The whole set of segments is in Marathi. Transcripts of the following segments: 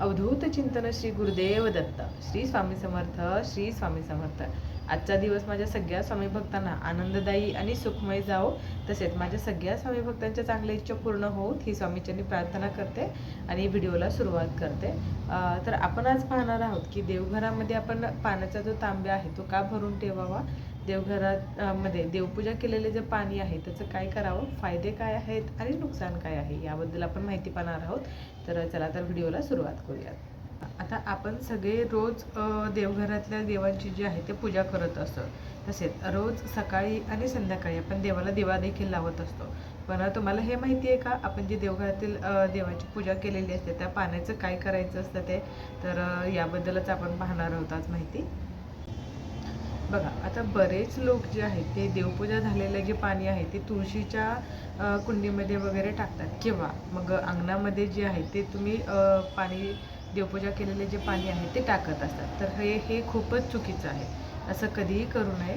अवधूत चिंतन श्री गुरुदेव दत्त. श्री स्वामी समर्थ श्री स्वामी समर्थ. आजचा दिवस माझ्या सगळ्या स्वामी भक्तांना आनंददायी आणि सुखमय जावो. तसेच माझ्या सगळ्या स्वामी भक्तांच्या चांगल्या इच्छा पूर्ण होत ही स्वामीच्यांनी प्रार्थना करते आणि व्हिडिओला सुरुवात करते. तर आपण आज पाहणार आहोत की देवघरामध्ये आपण पाण्याचा जो तांब्या आहे तो का भरून ठेवावा? देवघरात मध्ये देवपूजा केलेले जे पाणी आहे त्याचं काय करावं? फायदे काय आहेत आणि नुकसान काय आहे? याबद्दल आपण माहिती पाहणार आहोत. तर चला तर व्हिडिओला सुरुवात करूयात. आता आपण सगळे रोज देवघरातल्या देवांची जी आहे ते पूजा करत असतो. तसेच रोज सकाळी आणि संध्याकाळी आपण देवाला दिवा देखील लावत असतो. पण तुम्हाला हे माहिती आहे का? आपण जी देवघरातील देवाची पूजा केलेली असते त्या पाण्याचं काय करायचं असतं ते? तर याबद्दलच आपण पाहणार आहोत आज माहिती. बघा आता बरेच लोक जे आहेत ते देवपूजा झालेलं जे पाणी आहे ते तुळशीच्या कुंडीमध्ये वगैरे टाकतात. किंवा मग अंगणामध्ये जे आहे ते तुम्ही पाणी देवपूजा केलेले जे पाणी आहे ते टाकत असतात. तर हे हे खूपच चुकीचं आहे. असं कधीही करू नये.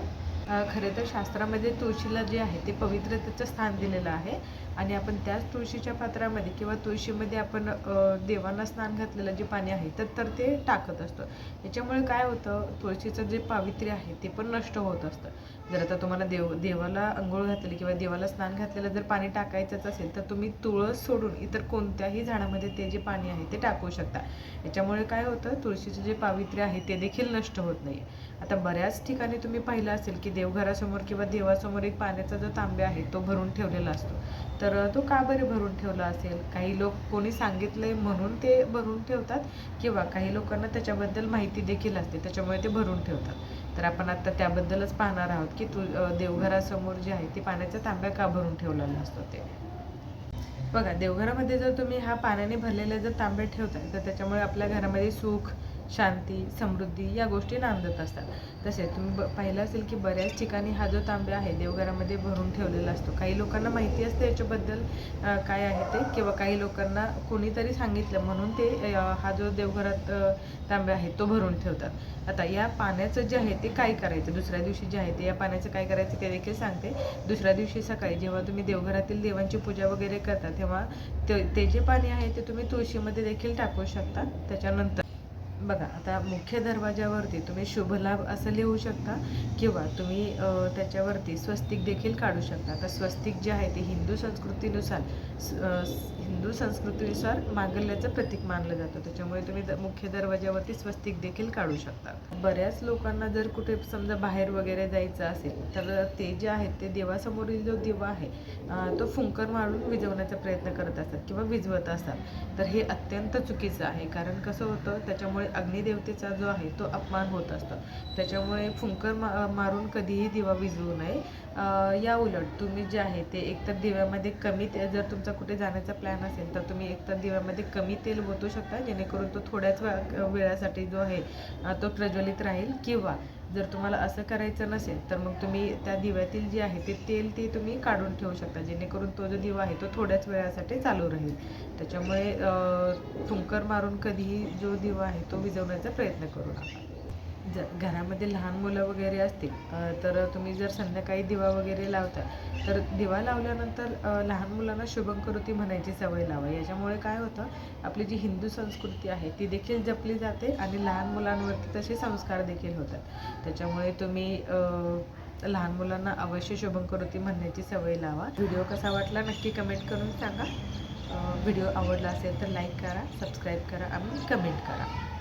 खरं तर शास्त्रामध्ये तुळशीला जे आहे ते पवित्रतेचं स्थान दिलेलं आहे. आणि आपण त्याच तुळशीच्या पात्रामध्ये किंवा तुळशीमध्ये आपण देवांना स्नान घातलेलं जे पाणी आहे तर तर ते टाकत असतो. याच्यामुळे काय होतं तुळशीचं जे पावित्र्य आहे ते पण नष्ट होत असतं. जर आता तुम्हाला देव देवाला अंघोळ घातलेली किंवा देवाला स्नान घातलेलं जर पाणी टाकायचंच असेल तर तुम्ही तुळस सोडून इतर कोणत्याही झाडामध्ये ते जे पाणी आहे ते टाकू शकता. याच्यामुळे काय होतं तुळशीचं जे पावित्र्य आहे ते देखील नष्ट होत नाही आता बऱ्याच ठिकाणी तुम्ही पाहिलं असेल की देवघरासमोर किंवा देवासमोर एक पाण्याचा जो तांब्या आहे तो भरून ठेवलेला असतो. तर तो का बरे भरून ठेवला असेल? काही लोक कोणी सांगितलंय म्हणून ते भरून ठेवतात किंवा काही लोकांना त्याच्याबद्दल माहिती देखील असते त्याच्यामुळे ते भरून ठेवतात. तर आपण आता त्याबद्दलच पाहणार आहोत की तू देवघरासमोर जे आहे ते पाण्याचा तांब्या का भरून ठेवलेला असतो ते. बघा देवघरामध्ये जर तुम्ही हा पाण्याने भरलेला जर तांब्या ठेवताय तर त्याच्यामुळे आपल्या घरामध्ये सुख शांती समृद्धी या गोष्टी नांदत असतात. तसे तुम्ही ब पाहिलं असेल की बऱ्याच ठिकाणी हा जो तांब्या आहे देवघरामध्ये भरून ठेवलेला असतो. काही लोकांना माहिती असते याच्याबद्दल काय आहे ते किंवा काही लोकांना कोणीतरी सांगितलं म्हणून ते हा जो देवघरात तांब्या आहे तो भरून ठेवतात. आता या पाण्याचं जे आहे ते काय करायचं? दुसऱ्या दिवशी जे आहे ते या पाण्याचं काय करायचं ते देखील सांगते. दुसऱ्या दिवशी सकाळी जेव्हा तुम्ही देवघरातील देवांची पूजा वगैरे करता तेव्हा ते ते जे पाणी आहे ते तुम्ही तुळशीमध्ये देखील टाकू शकता. त्याच्यानंतर बघा आता मुख्य दरवाजावरती तुम्ही शुभ लाभ असं लिहू शकता किंवा तुम्ही त्याच्यावरती स्वस्तिक देखील काढू शकता. आता स्वस्तिक जे आहे ते हिंदू संस्कृतीनुसार स- हिंदू संस्कृतीनुसार मांगल्याचं प्रतीक मानलं जातं. त्याच्यामुळे तुम्ही मुख्य दरवाजावरती स्वस्तिक देखील काढू शकता. बऱ्याच लोकांना जर कुठे समजा बाहेर वगैरे जायचं असेल तर ते जे आहेत ते देवासमोरील जो दिवा आहे तो फुंकर मारून विझवण्याचा प्रयत्न करत असतात किंवा विझवत असतात. तर हे अत्यंत चुकीचं आहे. कारण कसं होतं त्याच्यामुळे अग्निदेवतेचा जो आहे तो अपमान होत असतो. त्याच्यामुळे फुंकर मा मारून कधीही दिवा विझवू नये. या उलट तुम्ही जे आहे ते एकतर दिव्यामध्ये कमी ते जर तुमचा कुठे जाण्याचा प्लॅन असेल तर तुम्ही एकतर दिव्यामध्ये कमी तेल ओतू शकता जेणेकरून तो थोड्याच वेळा वेळासाठी जो आहे तो प्रज्वलित राहील किंवा जर तुम्हाला असं करायचं नसेल तर मग तुम्ही त्या दिव्यातील जे आहे ते तेल ते तुम्ही काढून ठेवू शकता. जेणेकरून तो जो दिवा आहे तो थोड्याच वेळासाठी चालू राहील. त्याच्यामुळे ठुंकर मारून कधीही जो दिवा आहे तो विझवण्याचा प्रयत्न करू नका. जर घरामध्ये लहान मुलं वगैरे असतील तर तुम्ही जर संध्याकाळी दिवा वगैरे लावता तर दिवा लावल्यानंतर लहान मुलांना शुभंकरोती म्हणायची सवय लावा. याच्यामुळे काय होतं आपली जी हिंदू संस्कृती आहे ती देखील जपली जाते आणि लहान मुलांवरती तसे संस्कार देखील होतात. त्याच्यामुळे तुम्ही लहान मुलांना अवश्य शुभंकरोती म्हणण्याची सवय लावा. व्हिडिओ कसा वाटला नक्की कमेंट करून सांगा. व्हिडिओ आवडला असेल तर लाईक करा सबस्क्राईब करा आणि कमेंट करा.